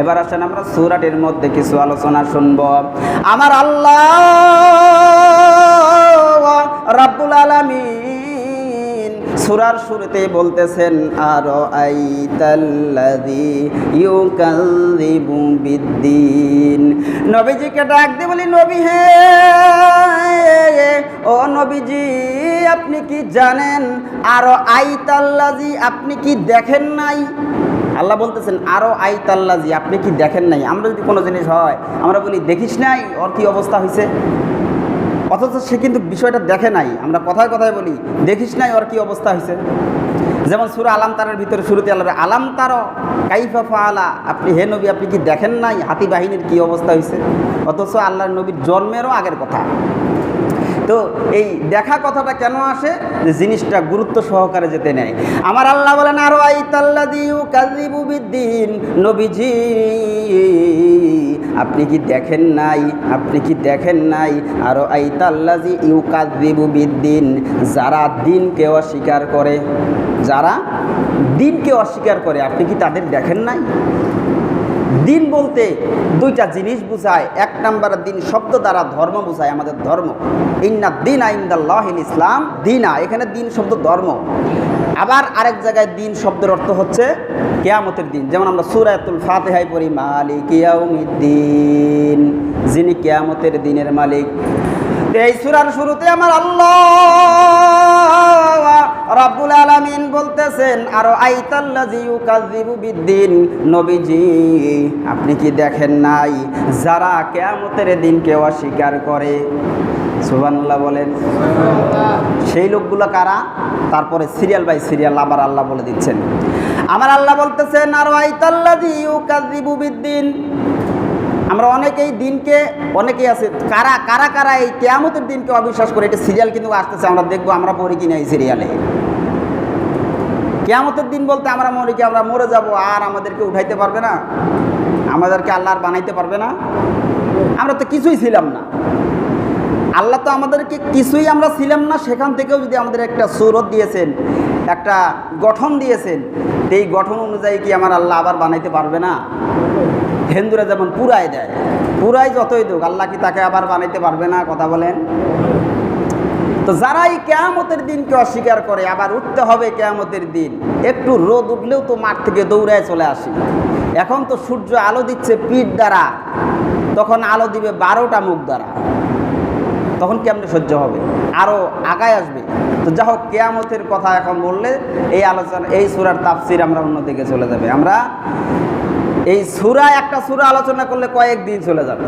এবার আসেন আমরা সুরাটির মধ্যে কিছু আলোচনা শুনব। আমার আল্লাহ রাব্বুল আলামিন সুরার শুরুতে বলতেছেন আর আইতাল্লাযী ইউকাযযিবু বিদ্দিন। নবীজিকে ডাক দিয়ে বলি, নবী হে, ও নবীজি, আপনি কি জানেন আর আইতাল্লাযী আপনি কি দেখেন নাই? আল্লাহ বলতেছেন আরও আরও আইতাল্লাজি, আপনি কি দেখেন নাই? আমরা যদি কোনো জিনিস হয়, আমরা বলি, দেখিস নাই, ওর কি অবস্থা হয়েছে অথচ সে কিন্তু বিষয়টা দেখে নাই। আমরা কথায় কথায় বলি, দেখিস নাই, ওর কি অবস্থা হয়েছে যেমন সুরা আলাম তারের ভিতরে শুরুতে আল্লাহ আলাম তার কাইফা ফালা আপনি হে নবী, আপনি কি দেখেন নাই হাতি বাহিনীর কি অবস্থা হয়েছে অথচ আল্লাহর নবীর জন্মেরও আগের কথা। তো এই দেখা কথাটা কেন আসে? যে জিনিসটা গুরুত্ব সহকারে যেতে নেয়। আমার আল্লাহ বলেন, আরও আইতাল্লাদিউ কাজিবু বিদ্দিন নবীজি, আপনি কি দেখেন নাই? আপনি কি দেখেন নাই? আরও আইতাল্লাজি ইউ কাজিবু বিদ্দিন, যারা দিনকে অস্বীকার করে, যারা দিনকে অস্বীকার করে, আপনি কি তাদের দেখেন নাই? দিন বলতে দুইটা জিনিস বুঝায়। এক নাম্বার দিন শব্দ দ্বারা ধর্ম বুঝায় আমাদের ধর্ম। ইন্না দিন আইন্দাল্লাহিল ইসলাম দিনা, এখানে দিন শব্দ ধর্ম। আবার আরেক জায়গায় দিন শব্দের অর্থ হচ্ছে কেয়ামতের দিন। যেমন আমরা সুরায়াতুল ফাতেহাই পড়ি, মালিক ইয়াউমিদ্দিন, যিনি কেয়ামতের দিনের মালিক। এই সুরার শুরুতে আমার আল্লাহ রাব্বুল আলামিন বলতেছেন, আর আইতাল্লাজি ইউকাযযিবু বিদ্দিন নবীজি, আপনি কি দেখেন নাই যারা কিয়ামতের দিনকে অস্বীকার করে? সুবহানাল্লাহ বলেন। সেই লোকগুলো কারা? তারপরে সিরিয়াল বাই সিরিয়াল আবার আল্লাহ বলে দিচ্ছেন। আমার আল্লাহ বলতেছেন, আর আইতাল্লাজি ইউকাযযিবু বিদ্দিন আমরা অনেকেই দিনকে, অনেকেই আছে, কারা কারা কারা এই কেয়ামতের দিনকে অবিশ্বাস করে, এটা সিরিয়াল কিন্তু আসতেছে, আমরা দেখব, আমরা পড়ি কিনা এই সিরিয়ালে কেয়ামতের দিন বলতে আমরা মরি কি, আমরা মরে যাব, আর আমাদেরকে উঠাইতে পারবে না? আমাদেরকে আল্লাহ আর বানাইতে পারবে না? আমরা তো কিছুই ছিলাম না। আল্লাহ তো আমাদেরকে কিছুই আমরা ছিলাম না, সেখান থেকেও যদি আমাদের একটা সুরত দিয়েছেন, একটা গঠন দিয়েছেন এই গঠন অনুযায়ী কি আমার আল্লাহ আবার বানাইতে পারবে না? হিন্দুরা যেমন পুরাই দেয়, পুরাই যতই দুক, আল্লাহ কি তাকে আবার বানাইতে পারবে না? কথা বলেন। তো যারা এই কেয়ামতের দিনকে অস্বীকার করে, আবার উঠতে হবে কেয়ামতের দিন, একটু রোদ উঠলেও তো মাঠ থেকে দৌড়ায় চলে আসি। এখন তো সূর্য আলো দিচ্ছে পিঠ দ্বারা, তখন আলো দিবে বারোটা মুখ দ্বারা। তখন কেমনে সহ্য হবে? আরও আগায় আসবে। তো যা হোক, কেয়ামতের কথা এখন বললে এই আলোচনা, এই সুরার তাফসির আমরা অন্যদিকে চলে যাবে। আমরা এই সুরা, একটা সুরা আলোচনা করলে কয়েকদিন চলে যাবে।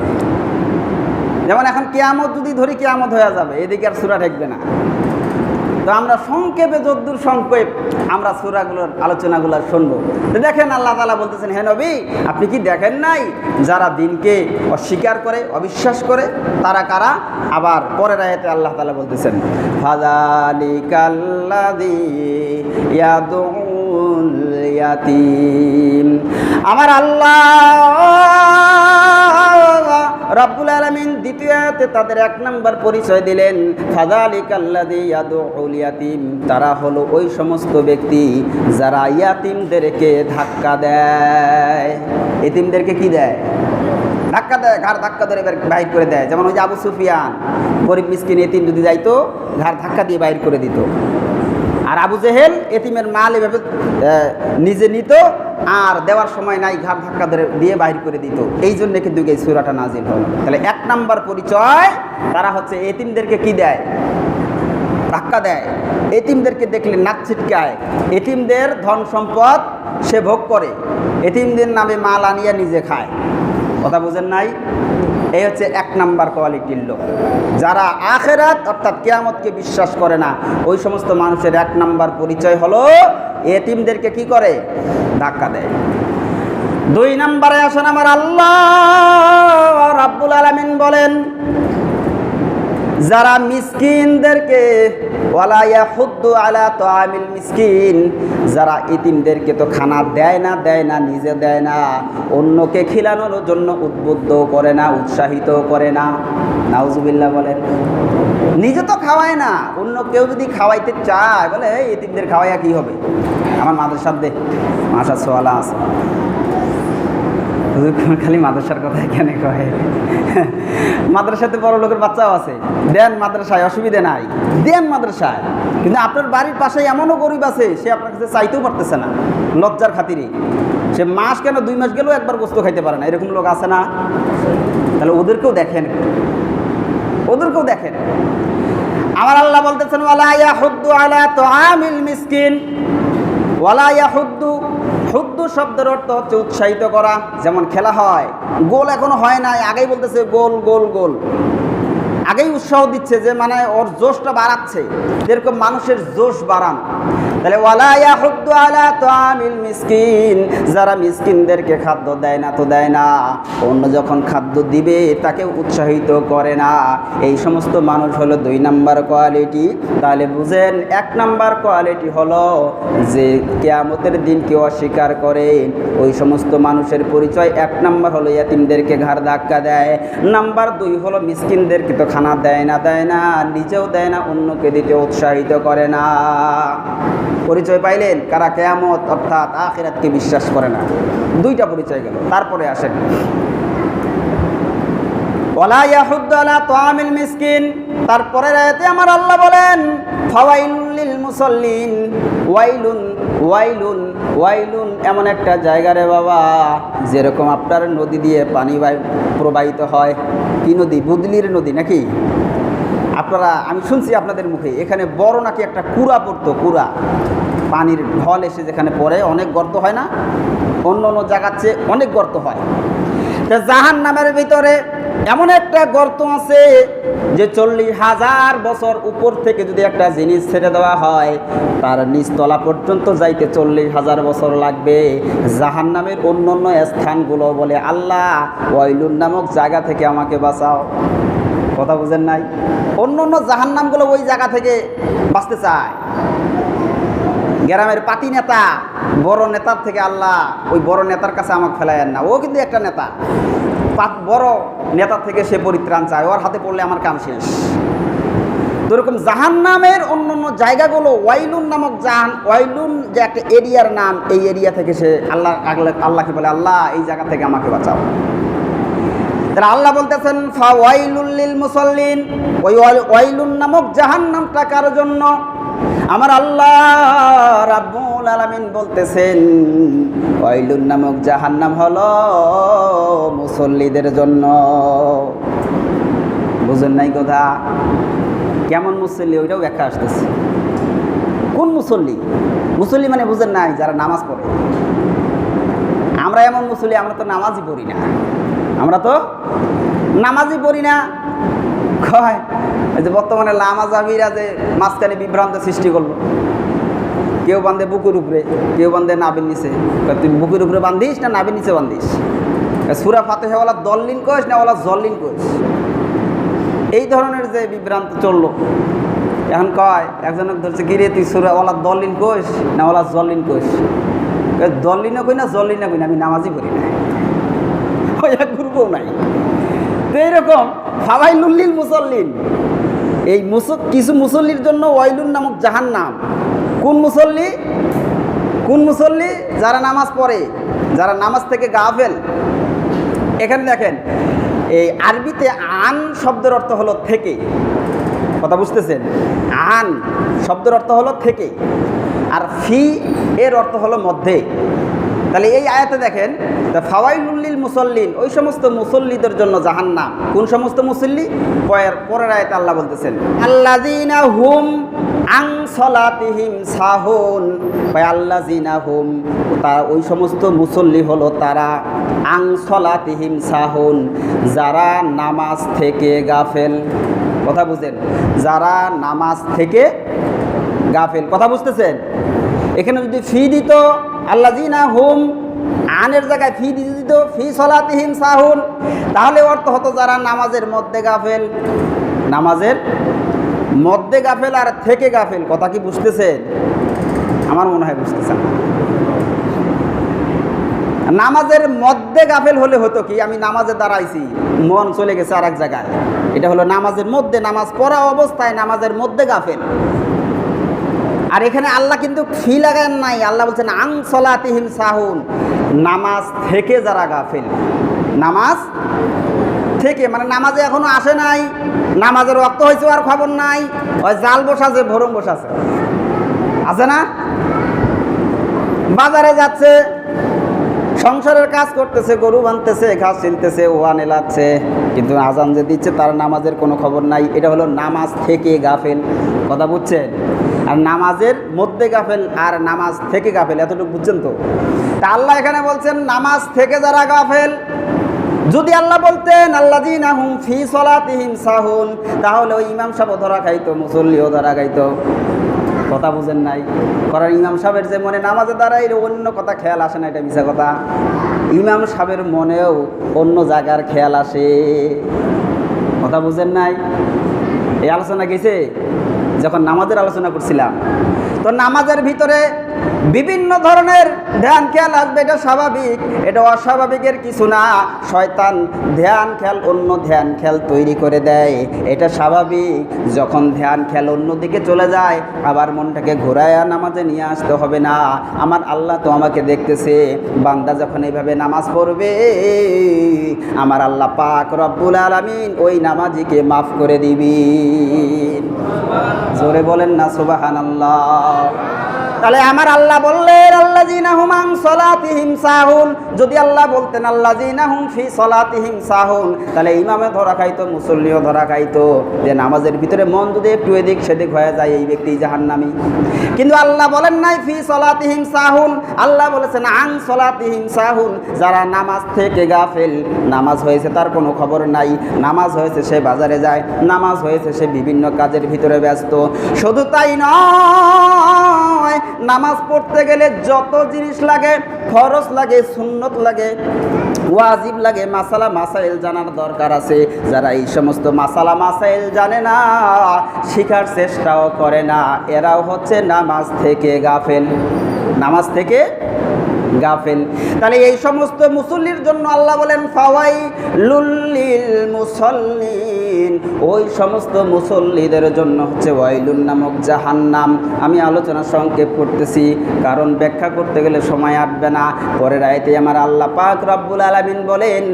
যেমন এখন কেয়ামত যদি ধরি, কেয়ামত হয়ে যাবে, এদিকে আর সুরা ঠেকবে না। তো আমরা সংক্ষেপে যদ্দূর সংক্ষেপ আমরা সুরাগুলোর আলোচনাগুলো শুনব। দেখেন আল্লাহ তালা বলতেছেন, হে নবী, আপনি কি দেখেন নাই যারা দিনকে অস্বীকার করে, অবিশ্বাস করে, তারা কারা? আবার পরের আয়াতে আল্লাহ তালা বলতেছেন ফাদালিকাল্লাযী ইয়াদউল ইয়াতীম। আমার আল্লাহ রব্বুল আলমিন দ্বিতীয়তে তাদের এক নম্বর পরিচয় দিলেন। ফাদালিক আল্লাদি ইয়াদুল ইয়াতিম। তারা হলো ওই সমস্ত ব্যক্তি যারা ইয়াতিমদেরকে ধাক্কা দেয়। এতিমদেরকে কি দেয়? ধাক্কা দেয়, ঘাড় ধাক্কা ধরে বাইর করে দেয়। যেমন ওই যে আবু সুফিয়ান, গরিব মিসকিন, এতিম যদি যাইতো, ঘাড় ধাক্কা দিয়ে বাইর করে দিত। আর আবু জেহেল এতিমের মাল এভাবে নিজে নিত আর দেওয়ার সময় নাই, ঘাট ধাক্কা দিয়ে বাহির করে দিত। এই জন্য কিন্তু এই সুরাটা নাজিল হল। তাহলে এক নাম্বার পরিচয়, তারা হচ্ছে এতিমদেরকে কি দেয়? ধাক্কা দেয়। এতিমদেরকে দেখলে নাক ছিটকায়। এতিমদের ধন সম্পদ সে ভোগ করে। এতিমদের নামে মাল আনিয়া নিজে খায়। কথা বুঝেন নাই? এই হচ্ছে এক নাম্বার কোয়ালিটির লোক। যারা আখেরাত, অর্থাৎ কেয়ামতকে বিশ্বাস করে না, ওই সমস্ত মানুষের এক নাম্বার পরিচয় হলো এতিমদেরকে কি করে? ধাক্কা দেয়। দুই নাম্বারে আসেন আমার আল্লাহ রাব্বুল আলমিন বলেন যারা মিসকিনদেরকে আলা তো আমিল মিসকিন, যারা ইতিমদেরকে তো খানা দেয় না দেয় না, নিজে দেয় না, অন্যকে খিলানোর জন্য উদ্বুদ্ধ করে না, উৎসাহিত করে না। নাউজুবিল্লাহ বলেন, নিজে তো খাওয়ায় না, অন্য কেউ যদি খাওয়াইতে চায়, বলে, এই ইতিমদের খাওয়াইয়া কি হবে? আমার মাদের সাথে মাসার সোয়ালা আছে। হুজুর খালি মাদ্রাসার কথা এখানে কয়। মাদ্রাসাতে বড় লোকের বাচ্চাও আছে। দেন মাদ্রাসায়, অসুবিধা নাই। দেন মাদ্রাসায়। কিন্তু আপনার বাড়ির পাশে এমনও গরিব আছে, সে আপনার কাছে চাইতেও পারতেছে না, লজ্জার খাতিরে। সে মাস কেন দুই মাস গেলেও একবার গোস্ত খাইতে পারে না, এরকম লোক আছে না? তাহলে ওদেরকেও দেখেন। ওদেরকেও দেখেন। আমার আল্লাহ বলতেছেন, ওয়ালা ইয়াহুদ্দু আলা তো তুআমিল মিসকিন, ওয়ালা ইয়াহুদ্দু হুদ্দু শব্দের অর্থ হচ্ছে উৎসাহিত করা, যেমন খেলা হয়। গোল এখনও হয় নাই, আগেই বলতেছে গোল গোল গোল। আগেই উৎসাহ দিচ্ছে যে মানে ওর জোশটা বাড়াচ্ছে। যেরকম মানুষের জোশ বাড়ান। তাহলে ওয়ালা ইয়াহুদ্দু আলা তুআমিল মিসকিন। যারা মিসকিনদেরকে খাদ্য দেয় না, তো দেয় না। অন্য যখন খাদ্য দিবে তাকে উৎসাহিত করে না। এই সমস্ত মানুষ হলো দুই নাম্বার কোয়ালিটি। তাহলে বুঝেন, এক নাম্বার কোয়ালিটি হলো যে, কেয়ামতের দিনকে অস্বীকার করে, ওই সমস্ত মানুষের পরিচয়। এক নাম্বার হলো ইয়াতিমদেরকে ঘাড় ধাক্কা দেয়। নাম্বার দুই হলো মিসকিনদেরকে তো খানা দেয় না দেয় না নিজেও দেয় না, অন্যকে দিতে উৎসাহিত করে না। পরিচয় পাইলেন, কারা কেয়ামত, অর্থাৎ আখিরাতকে বিশ্বাস করে না। দুইটা পরিচয় গেল, তারপরে আসেন। আয়াতে আমার আল্লাহ বলেন ওয়াইলুন ওয়াইলুন এমন একটা জায়গা রে বাবা, যেরকম আপনার নদী দিয়ে পানি প্রবাহিত হয়। কি নদী? বুদলির নদী নাকি? আপনারা, আমি শুনছি আপনাদের মুখে, এখানে বড় নাকি একটা কুড়া পড়তো, কুড়া। পানির ঢল এসে যেখানে পড়ে, অনেক গর্ত হয় না? অন্য অন্য জায়গার চেয়ে অনেক গর্ত হয়। জাহান নামের ভিতরে এমন একটা গর্ত আছে যে চল্লিশ হাজার বছর উপর থেকে যদি একটা জিনিস ছেড়ে দেওয়া হয়, তার নিচতলা পর্যন্ত যাইতে চল্লিশ হাজার বছর লাগবে। জাহান নামের অন্য অন্য স্থানগুলো বলে, আল্লাহ, ওয়াইলুন নামক জায়গা থেকে আমাকে বাঁচাও। কথা বুঝেন নাই? অন্য অন্য জাহান নামগুলো ওই জায়গা থেকে বাঁচতে চায়। গ্রামের পাতি নেতা, বড় নেতার থেকে আল্লাহ, ওই বড় নেতার কাছে আমাকে ফেলায়েন না। ও কিন্তু একটা নেতা। পাত বড় নেতা থেকে সে পরিত্রাণ চায়। ওর হাতে পড়লে আমার কাম শেষ। তো এরকম জাহান নামের অন্য অন্য জায়গাগুলো, ওয়াইলুন নামক জাহান, ওয়াইলুন যে একটা এরিয়ার নাম, এই এরিয়া থেকে সে আল্লাহ আল্লাহ, আল্লাহকে বলে, আল্লাহ, এই জায়গা থেকে আমাকে বাঁচাও। তাহলে আল্লাহ বলতেছেন ফা ওয়াইলুল লিল মুসাল্লিন ওই ওয়াই- ওয়াইলুন নামক জাহান্নামটা কার জন্য? আমার আল্লাহ রাব্বুল আলামিন বলতেছেন, ওয়াইলুন নামক জাহান্নাম হলো মুসল্লিদের জন্য। বুঝেন নাই কথা? কেমন মুসল্লি? ওইটাও ব্যাখ্যা আসতেছে। কোন মুসল্লি? মুসল্লি মানে বুঝেন নাই যারা নামাজ পড়ে। আমরা এমন মুসল্লি, আমরা তো নামাজই পড়ি না। আমরা তো নামাজই পড়ি না। কয়? যে বর্তমানে লামাজাবিরা যে মাঝখানে বিভ্রান্ত সৃষ্টি করল। কেউ বান্ধে বুকুর উপরে, কেউ বান্ধে নাবির নিচে। তুই বুকুর উপরে বান্ধিস না নাবির নিচে বান্ধিস সুরা ফাতে ওলা দল্লিন কোষ না ওলা জল্লিন কোষ এই ধরনের যে বিভ্রান্ত চলল। এখন কয় একজনক ধরছে, কিরে তুই সুরা ওলা দল্লিন কোষ না ওলা জল্লিন কোষ দল্লিনও কই না জল্লিনও কই না, আমি নামাজই পড়ি না। এক গ্রুপও নাই। তো এইরকম ফাবাই লুল্লিল মুসল্লিন এই মুস কিছু মুসল্লির জন্য ওয়াইলুন নামক জাহান নাম কোন মুসল্লি? কোন মুসল্লি? যারা নামাজ পড়ে, যারা নামাজ থেকে গাফেল। এখানে দেখেন, এই আরবিতে আন শব্দের অর্থ হলো থেকে। কথা বুঝতেছেন? আন শব্দের অর্থ হলো থেকে। আর ফি এর অর্থ হলো মধ্যে। তাহলে এই আয়াতে দেখেন ফাওয়াইলুল্লিল মুসল্লিন ওই সমস্ত মুসল্লিদের জন্য জাহান্নাম। কোন সমস্ত মুসল্লি? পরের পরের আয়াতে আল্লাহ বলতেছেন, আল্লাযিনা হুম আং সলাতিহিম সাহুন আল্লাযিনা হুম তা, ওই সমস্ত মুসল্লি হলো তারা আং সলাতিহিম সাহুন, যারা নামাজ থেকে গাফেল। কথা বুঝেন, যারা নামাজ থেকে গাফেল। কথা বুঝতেছেন? এখানে যদি ফি দিত আল্লাজিনা হুম আনের জায়গায় ফি দিয়ে দিত, ফি সলাতিহিম সাহুন। তাহলে অর্থ হতো যারা নামাজের মধ্যে গাফেল। নামাজের মধ্যে গাফেল আর থেকে গাফেল, কথা কি বুঝতেছেন? আমার মনে হয় বুঝতেছেন। নামাজের মধ্যে গাফেল হলে হতো কি, আমি নামাজে দাঁড়াইছি, মন চলে গেছে আর এক জায়গায়। এটা হলো নামাজের মধ্যে নামাজ পড়া অবস্থায় নামাজের মধ্যে গাফেল। আর এখানে আল্লাহ কিন্তু ফি লাগান নাই। আল্লাহ বলছেন, আং সলাতিহিম সাহুন। নামাজ থেকে যারা গাফিল, নামাজ থেকে মানে নামাজে এখনও আসে নাই, নামাজের রক্ত হয়েছে আর খবর নাই। ওই জাল বসাছে ভরম বসাছে আছে। না? বাজারে যাচ্ছে, সংসারের কাজ করতেছে, গরু বানতেছে, ঘাস ছিলতেছে ওয়ান এলাচ্ছে, কিন্তু আজান যে দিচ্ছে তার নামাজের কোনো খবর নাই। এটা হলো নামাজ থেকে গাফেল। কথা বুঝছেন? আর নামাজের মধ্যে গাফেল আর নামাজ থেকে গাফেল, এতটুকু বুঝছেন তো? তা আল্লাহ এখানে বলছেন, নামাজ থেকে যারা গাফেল, যদি আল্লাহ বলতেন আল্লাহ দিন আহুম ফি সলাতিহিম সাহুন তাহলে ওই ইমাম সাহেব ধরা খাইতো, মুসল্লিও ধরা খাইতো। কথা বুঝেন নাই? কারণ ইমাম সাহেবের যে মনে নামাজে দাঁড়াই অন্য কথা খেয়াল আসে না, এটা মিশা কথা। ইমাম সাহেবের মনেও অন্য জায়গার খেয়াল আসে। কথা বুঝেন নাই? এই আলোচনা গেছে? যখন নামাজের আলোচনা করছিলাম তো নামাজের ভিতরে বিভিন্ন ধরনের ধ্যান খেয়াল আসবে, এটা স্বাভাবিক, এটা অস্বাভাবিকের কিছু না। শয়তান ধ্যান খেয়াল অন্য ধ্যান খেয়াল তৈরি করে দেয়, এটা স্বাভাবিক। যখন ধ্যান খেয়াল অন্যদিকে চলে যায়, আবার মনটাকে ঘোরায় নামাজে নিয়ে আসতে হবে না। আমার আল্লাহ তো আমাকে দেখতেছে, বান্দা যখন এইভাবে নামাজ পড়বে, আমার আল্লাহ পাক রব্বুল আলামিন ওই নামাজিকে মাফ করে দিবি। জোরে বলেন না সুবাহান তাহলে আমার আল্লাহ বললেন আল্লাহ জিনাহুমাং সলাতিহিম সাহুন। যদি আল্লাহ বলতেন আল্লাহ জিনাহুম ফি সলাতিহিম সাহুন। তাহলে ইমামে ধরা খাইতো, মুসল্লিও ধরা খাইতো। যে নামাজের ভিতরে মন যদি একটু এদিক সেদিক হয়ে যায়, এই ব্যক্তি জাহান্নামি। কিন্তু আল্লাহ বলেন নাই, ফি সলাতিহিম সাহুন। আল্লাহ বলেছেন আং সলাতিহিম সাহুন। যারা নামাজ থেকে গাফেল, নামাজ হয়েছে তার কোনো খবর নাই। নামাজ হয়েছে সে বাজারে যায়, নামাজ হয়েছে সে বিভিন্ন কাজের ভিতরে ব্যস্ত। শুধু তাই নয় নামাজ পড়তে গেলে যত জিনিস লাগে খরচ লাগে, সুন্নত লাগে, ওয়াজিব লাগে, মাসালা মাসাইল জানার দরকার আছে। যারা এই সমস্ত মাসালা মাসাইল জানে না, শিখার চেষ্টাও করে না। এরাও হচ্ছে নামাজ থেকে গাফেল। নামাজ থেকে গাফেল। তাহলে এই সমস্ত মুসল্লির জন্য আল্লাহ বলেন, ফাওয়াই লুল্লিল মুসল্লিন। ওই সমস্ত মুসল্লিদের জন্য হচ্ছে ওয়াইলুন নামক জাহান্নাম। আমি আলোচনা সংক্ষেপ করতেছি, কারণ ব্যাখ্যা করতে গেলে সময় আটবে না। পরের আয়তে আমার আল্লাহ পাক রব্বুল আলামিন বলেন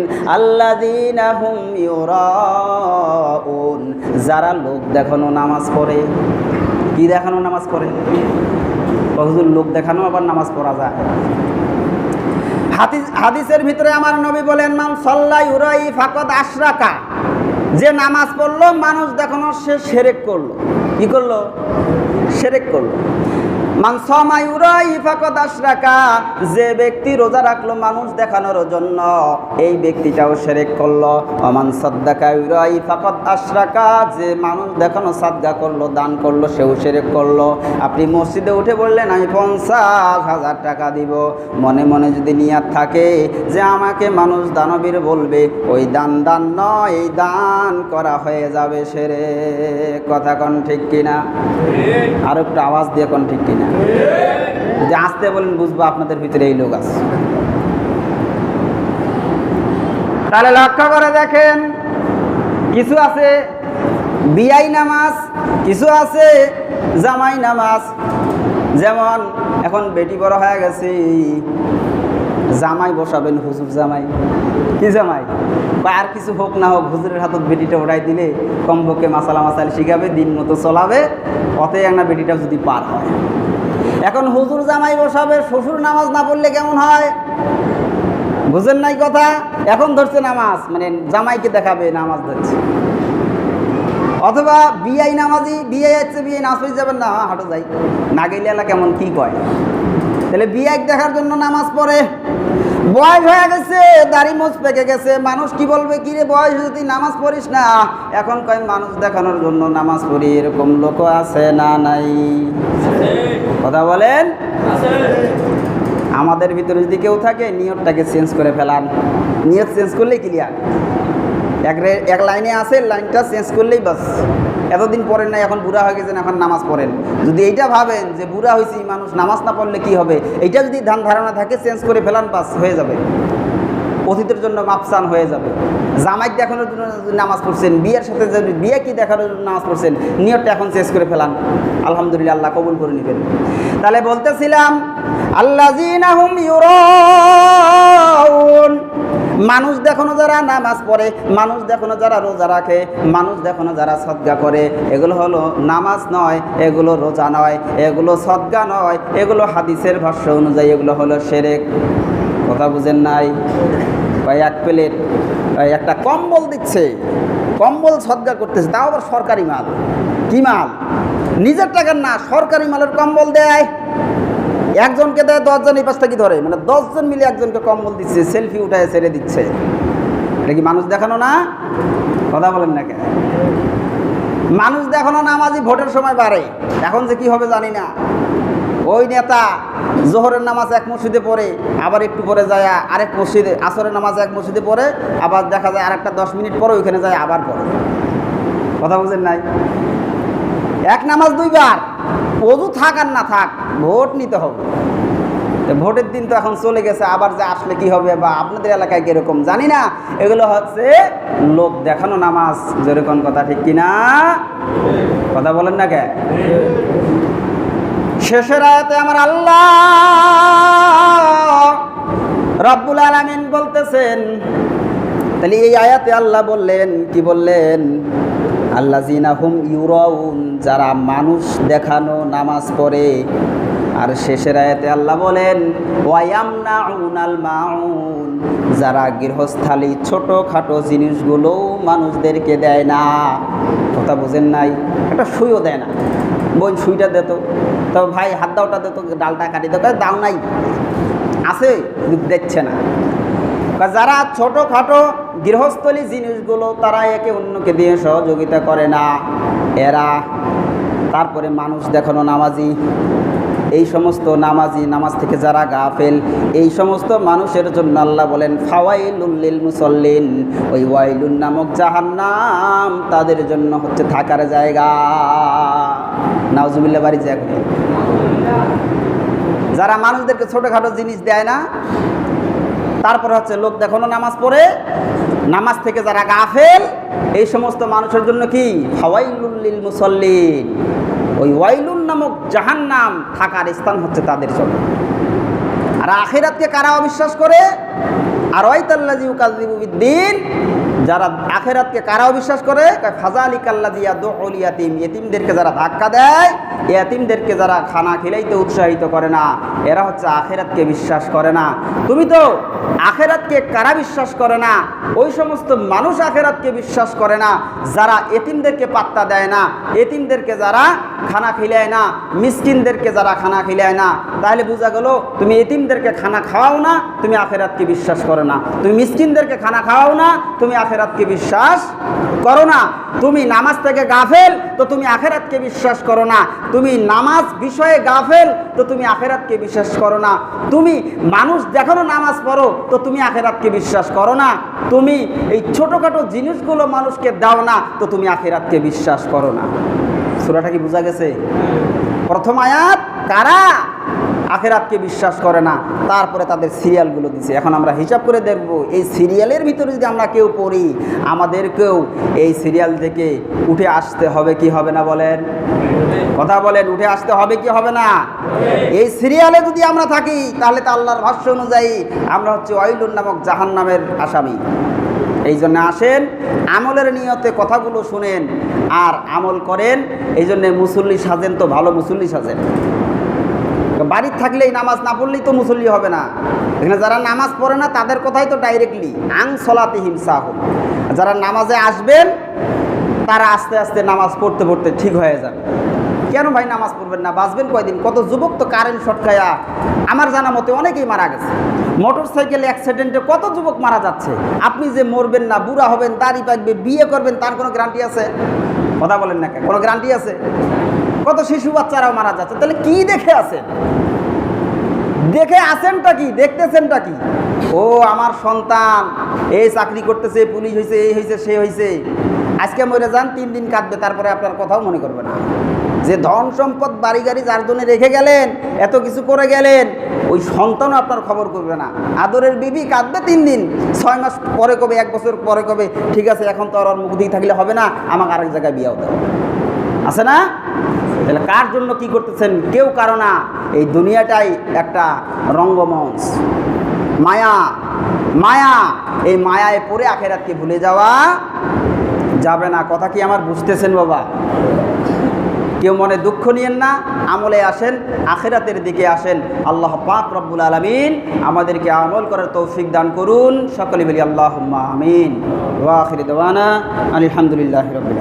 হুম ইউরাউন। যারা লোক দেখানো নামাজ পড়ে। কি দেখানো নামাজ পড়ে? লোক দেখানো আবার নামাজ পড়া যায়। হাদিস, হাদিসের ভিতরে আমার নবী বলেন মাম সল্লাই উরাই ফাকত আশরাকা। যে নামাজ পড়ল, মানুষ দেখানো সে সেরেক করল। কি করল? সেরেক করল। যে ব্যক্তি রোজা রাখল মানুষ দেখানোর জন্য, এই ব্যক্তিটাও সেরেক করল। অমান সদ্দাকা আশরাকা, যে মানুষ দেখানো সাদগা করল, দান করল, সেও সেরেক করল। আপনি মসজিদে উঠে বললেন, আমি পঞ্চাশ হাজার টাকা দিব। মনে মনে যদি নিয়াত থাকে, যে আমাকে মানুষ দানবীর বলবে, ওই দান দান নয়, এই দান করা হয়ে যাবে সেরে। কথা কন ঠিক কিনা? আর একটু আওয়াজ দিয়ে কোন ঠিক কিনা? যে আসতে বলেন, বুঝব আপনাদের ভিতরে এই লোক আছে। তাহলে লক্ষ্য করে দেখেন, কিছু আছে বিয়াই নামাজ, কিছু আছে জামাই নামাজ। যেমন, এখন বেটি বড় হয়ে গেছে, জামাই বসাবেন হুজুর জামাই। কি জামাই? বা আর কিছু হোক না হোক, হুজুরের হাতত বেটিটা ওঠাই দিলে কমপক্ষে মাসালা মাসাল শিখাবে, দিন মতো চলাবে, অতএব একটা বেটিটা যদি পার হয়। এখন হুজুর জামাই বসাবে, শ্বশুর নামাজ না পড়লে কেমন হয়? বুঝেন নাই কথা? এখন ধরছে নামাজ মানে জামাইকে দেখাবে নামাজ ধরছে। অথবা বিআই নামাজি বিয়ে যাচ্ছে বিয়ে নাচ হয়ে যাবেন না হাঁটো যাই। না গেলে কেমন কি কয়? তাহলে বিয়ে দেখার জন্য নামাজ পড়ে। বয়স হয়ে গেছে, দাড়ি মোজ পেকে গেছে। মানুষ কি বলবে? কি রে বয়স তুই নামাজ পড়িস না? এখন কয়, মানুষ দেখানোর জন্য নামাজ পড়ি, এরকম লোক আছে না নাই? কথা বলেন? আমাদের ভিতরে যদি কেউ থাকে, নিয়তটাকে চেঞ্জ করে ফেলান। নিয়ত চেঞ্জ করলেই ক্লিয়ার এক এক লাইনে আছে, লাইনটা চেঞ্জ করলেই বাস। এতদিন পড়েন না এখন বুড়া হয়ে গেছেন, এখন নামাজ পড়েন। যদি এইটা ভাবেন যে বুড়া হয়েছি মানুষ নামাজ না পড়লে কি হবে? এইটা যদি ধান ধারণা থাকে, চেঞ্জ করে ফেলান পাস হয়ে যাবে। অতীতের জন্য মাপসান হয়ে যাবে। জামাই দেখানোর জন্য নামাজ পড়ছেন, বিয়ের সাথে যদি বিয়ে কি দেখানোর জন্য নামাজ পড়ছেন, নিয়তটা এখন শেষ করে ফেলান। আলহামদুলিল্লাহ, আল্লাহ কবুল করে নেবেন। তাহলে বলতেছিলাম আল্লাহ মানুষ দেখানো যারা নামাজ পড়ে, মানুষ দেখানো যারা রোজা রাখে, মানুষ দেখানো যারা সদ্গা করে। এগুলো হলো নামাজ নয়, এগুলো রোজা নয়, এগুলো সদ্গা নয়, এগুলো হাদিসের ভাষ্য অনুযায়ী এগুলো হলো সেরেক। কথা বুঝেন নাই? ভাই, এক প্লেট। একটা কম্বল দিচ্ছে। কম্বল সদ্গা করতেছে, তাও আবার সরকারি মাল। কি মাল? নিজের টাকার না, সরকারি মালের কম্বল দেয়। একজনকে দেয়, দশজন এই পাশটা কি ধরে? মানে দশজন মিলে একজনকে কম্বল দিচ্ছে, সেলফি উঠায় ছেড়ে দিচ্ছে। এটা কি মানুষ দেখানো না? কথা বলেন না কেন? মানুষ দেখানো নামাজি ভোটের সময় বাড়ে। এখন যে কি হবে জানি না। ওই নেতা জোহরের নামাজ এক মসজিদে পড়ে, আবার একটু পরে যায় আরেক মসজিদে, আসরের নামাজ এক মসজিদে পড়ে, আবার দেখা যায় আরেকটা দশ মিনিট পরে ওইখানে যায় আবার পড়ে। কথা বুঝেন নাই? এক নামাজ দুইবার। অজু থাক আর না থাক, ভোট নিতে হবে। ভোটের দিন তো এখন চলে গেছে, আবার যে আসলে কি হবে বা আপনাদের এলাকায় কীরকম, জানি না। এগুলো হচ্ছে লোক দেখানো নামাজ, যেরকম কথা, ঠিক কিনা? কথা বলেন না কে? শেষের আয়াতে আমার আল্লাহ রব্বুল আলামিন বলতেছেন, তাহলে এই আয়াতে আল্লাহ বললেন, কি বললেন? আল্লাহ জিনা হুম ইউরাউন, যারা মানুষ দেখানো নামাজ পড়ে। আর শেষের আয়াতে আল্লাহ বলেন ওয়ায়ামনা উনাল মাউন যারা গৃহস্থালী ছোটোখাটো জিনিসগুলোও মানুষদেরকে দেয় না। কথা বোঝেন নাই? একটা সুইও দেয় না। বোন সুইটা দিত তো। ভাই, হাত দাওটা দিত ডালটা কাটি দিত দাও নাই। আছে দেখছে না। বা যারা ছোটোখাটো গৃহস্থলী জিনিসগুলো তারা একে অন্যকে দিয়ে সহযোগিতা করে না, এরা তারপরে মানুষ দেখানো নামাজি। এই সমস্ত নামাজি, নামাজ থেকে যারা গাফেল, এই সমস্ত মানুষের জন্য আল্লাহ বলেন ফাওয়াইলুল্লিল মুসল্লিন, ওই ওয়াইলুন নামক জাহান্নাম তাদের জন্য হচ্ছে থাকার জায়গা। নাওজুবিল্লা বাড়ি জায়গা যারা মানুষদেরকে ছোটোখাটো জিনিস দেয় না তারপরে হচ্ছে লোক দেখানো নামাজ পড়ে, নামাজ থেকে যারা গাফেল, এই সমস্ত মানুষের জন্য কি? হাওয়াইলুল্লিল মুসল্লিন। ওই ওয়াইলুল নামক জাহান নাম থাকার স্থান হচ্ছে তাদের জন্য। আর আখেরাতকে কারা অবিশ্বাস করে? আর ওয়াইতাল্লাজি উকাজিবুদ্দিন যারা আখেরাতকে কারা বিশ্বাস করে ফাজা আলী কাল্লাজিয়া দোল ইয়াতিম যারা ধাক্কা দেয়, ইয়াতিমদেরকে যারা খানা খেলাইতে উৎসাহিত করে না, এরা হচ্ছে আখেরাতকে বিশ্বাস করে না। তুমি তো আখেরাতকে কারা বিশ্বাস করে না? ওই সমস্ত মানুষ আখেরাতকে বিশ্বাস করে না, যারা এতিমদেরকে পাত্তা দেয় না, এতিমদেরকে যারা খানা খিলায় না, মিসকিনদেরকে যারা খানা খিলায় না, তাহলে বোঝা গেল তুমি এতিমদেরকে খানা খাওয়াও না, তুমি আখেরাতকে বিশ্বাস করো না। তুমি মিসকিনদেরকে খানা খাওয়াও না, তুমি আখেরাতকে বিশ্বাস করো না। তুমি নামাজ থেকে গাফেল, তো তুমি আখেরাতকে বিশ্বাস করো না। তুমি নামাজ বিষয়ে গাফেল, তো তুমি আখেরাতকে বিশ্বাস করো না। তুমি মানুষ দেখানো নামাজ পড়ো, তো তুমি আখেরাতকে বিশ্বাস করো না। তুমি এই ছোটোখাটো জিনিসগুলো মানুষকে দাও না, তো তুমি আখেরাতকে বিশ্বাস করো না। সুরাটা কি বোঝা গেছে? প্রথম আয়াত কারা? আখেরাতকে বিশ্বাস করে না। তারপরে তাদের সিরিয়ালগুলো দিছে। এখন আমরা হিসাব করে দেখব, এই সিরিয়ালের ভিতরে যদি আমরা কেউ পড়ি, আমাদেরকেও এই সিরিয়াল থেকে উঠে আসতে হবে কি হবে না বলেন? কথা বলেন, উঠে আসতে হবে কি হবে না? এই সিরিয়ালে যদি আমরা থাকি, তাহলে তো আল্লাহর ভাষ্য অনুযায়ী আমরা হচ্ছে ওয়াইলুন নামক জাহান নামের আসামি। এই জন্য আসেন, আমলের নিয়তে কথাগুলো শুনেন আর আমল করেন। এই জন্যে মুসল্লি সাজেন তো, ভালো মুসল্লি সাজেন। বাড়ির থাকলেই নামাজ না পড়লেই তো মুসল্লি হবে না। এখানে যারা নামাজ পড়ে না, তাদের কথাই তো ডাইরেক্টলি আং সলাতে হিংসা হোক যারা নামাজে আসবেন, তারা আস্তে আস্তে নামাজ পড়তে পড়তে ঠিক হয়ে যাবে। কেন ভাই নামাজ পড়বেন না? বাঁচবেন কয়দিন? কত যুবক তো কারেন্ট শর্ট খায়া আমার জানা মতে অনেকেই মারা গেছে। মোটর সাইকেল অ্যাক্সিডেন্টে কত যুবক মারা যাচ্ছে? আপনি যে মরবেন না, বুড়া হবেন, দাড়ি পাকবে, বিয়ে করবেন, তার কোনো গ্যারান্টি আছে? কথা বলেন না কেন? গ্যারান্টি আছে? কত শিশু বাচ্চারাও মারা যাচ্ছে। তাহলে কি দেখে আছেন? দেখে আছেনটা কি? দেখতেছেনটা কি? ও, আমার সন্তান। এই চাকরি করতেছে, পুলিশ হয়েছে এই হয়েছে সে হয়েছে আজকে মরে যান, তিন দিন কাঁদবে, তারপরে আপনার কথাও মনে করবে না। যে ধন সম্পদ বাড়ি গাড়ি যার জন্য রেখে গেলেন, এত কিছু করে গেলেন, ওই সন্তানও আপনার খবর করবে না। আদরের বিবি কাঁদবে তিন দিন, ছয় মাস পরে কবে, এক বছর পরে কবে, ঠিক আছে, এখন তো আর মুখ দিয়ে থাকলে হবে না, আমাকে আরেক জায়গায় বিয়াও দাও আছে না? তাহলে কার জন্য কি করতেছেন? কেউ কারও না। এই দুনিয়াটাই একটা রঙ্গমঞ্চ। মায়া মায়া, এই মায়ায় পড়ে আখেরাতকে ভুলে যাওয়া যাবে না। কথা কি আমার বুঝতেছেন বাবা? কেউ মনে দুঃখ নিয়েন না, আমলে আসেন, আখেরাতের দিকে আসেন। আল্লাহ পাক রব্বুল আলমিন আমাদেরকে আমল করার তৌফিক দান করুন। সকলে বলি আল্লাহ আমিন। দেওয়ানা আলহামদুলিল্লাহ রবিল